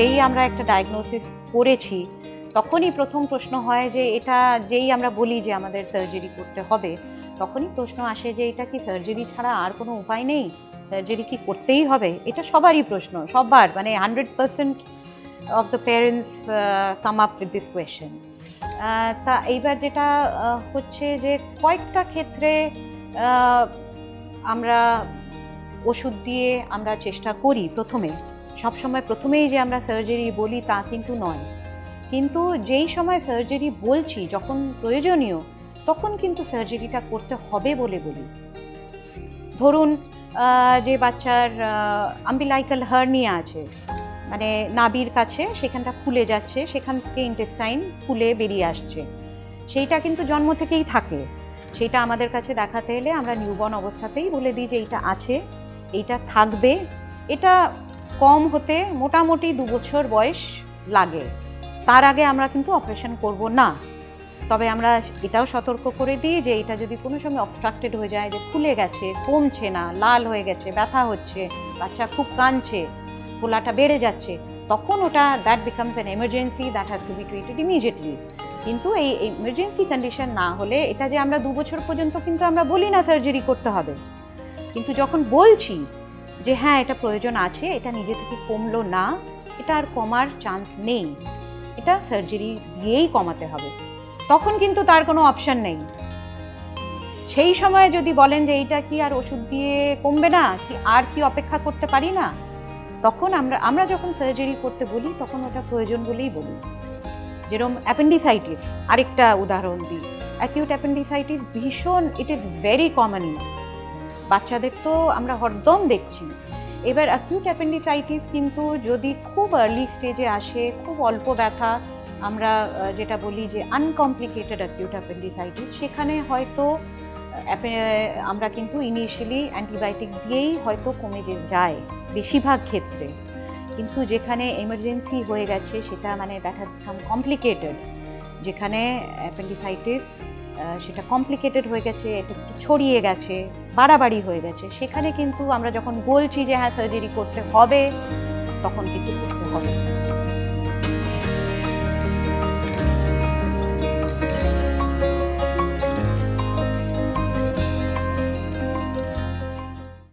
যেই আমরা একটা ডায়াগনোসিস করেছি, তখনই প্রথম প্রশ্ন হয় যে এটা যেই আমরা বলি যে আমাদের সার্জারি করতে হবে, তখনই প্রশ্ন আসে যে এটা কি সার্জারি ছাড়া আর কোনো উপায় নেই? সার্জারি কি করতেই হবে? এটা সবারই প্রশ্ন, সবার মানে hundred percent of the parents come up with this question তা এইবার যেটা হচ্ছে যে কয়েকটা ক্ষেত্রে আমরা ওষুধ দিয়ে আমরা চেষ্টা করি প্রথমে। সবসময় প্রথমেই যে আমরা সার্জারি বলি তা কিন্তু নয়। কিন্তু যেই সময় সার্জারি বলছি, যখন প্রয়োজনীয়, তখন কিন্তু সার্জারিটা করতে হবে বলে বলি। ধরুন যে বাচ্চার আম্বিলাইকাল হার্নিয়া আছে মানে নাবির কাছে সেখানটা ফুলে যাচ্ছে, সেখান থেকে ইন্টেস্টাইন ফুলে বেরিয়ে আসছে। সেইটা কিন্তু জন্ম থেকেই থাকে। সেইটা আমাদের কাছে দেখাতে এলে আমরা নিউবর্ন অবস্থাতেই বলে দিই যে এইটা আছে, এইটা থাকবে। এটা কম হতে মোটামুটি দু বছর বয়স লাগে। তার আগে আমরা কিন্তু অপারেশন করব না। তবে আমরা এটাও সতর্ক করে দিই যে এটা যদি কোনো সময় অবস্ট্রাক্টেড হয়ে যায়, যে ফুলে গেছে, কমছে না, লাল হয়ে গেছে, ব্যথা হচ্ছে, বাচ্চা খুব কাঁদছে ফোলাটা বেড়ে যাচ্ছে, তখন ওটা that becomes an emergency that has to be treated immediately কিন্তু এই এমার্জেন্সি কন্ডিশন না হলে এটা যে আমরা দু বছর পর্যন্ত কিন্তু আমরা বলি না সার্জারি করতে হবে। কিন্তু যখন বলছি যে হ্যাঁ এটা প্রয়োজন আছে, এটা নিজে থেকে কমলো না, এটা আর কমার চান্স নেই। এটা সার্জারি দিয়েই কমাতে হবে। তখন কিন্তু তার কোনো অপশন নেই। সেই সময় যদি বলেন যে এইটা কি আর ওষুধ দিয়ে কমবে না, কি আর কি অপেক্ষা করতে পারি না, তখন আমরা আমরা যখন সার্জারি করতে বলি, তখন ওটা প্রয়োজন বলেই বলি। যেরকম অ্যাপেন্ডিসাইটিস আরেকটা উদাহরণ দিই। অ্যাকিউট অ্যাপেন্ডিসাইটিস ভীষণ ইট ইজ ভেরি কমন বাচ্চাদের তো আমরা হরদম দেখছি। এবার অ্যাকিউট অ্যাপেন্ডিসাইটিস কিন্তু যদি খুব আর্লি স্টেজে আসে, খুব অল্প ব্যথা, আমরা যেটা বলি যে আনকমপ্লিকেটেড অ্যাকিউট অ্যাপেন্ডিসাইটিস সেখানে হয়তো আমরা কিন্তু ইনিশিয়ালি অ্যান্টিবায়োটিক দিয়েই হয়তো কমে যায় বেশিরভাগ ক্ষেত্রে। কিন্তু যেখানে এমার্জেন্সি হয়ে গেছে, সেটা মানে দ্যাট কমপ্লিকেটেড যেখানে অ্যাপেন্ডিসাইটিস সেটা কমপ্লিকেটেড হয়ে গেছে এটা একটু ছড়িয়ে গেছে, বাড়াবাড়ি হয়ে গেছে, সেখানে কিন্তু আমরা যখন বলছি যে হ্যাঁ সার্জারি করতে হবে, তখন কিন্তু করতে হবে।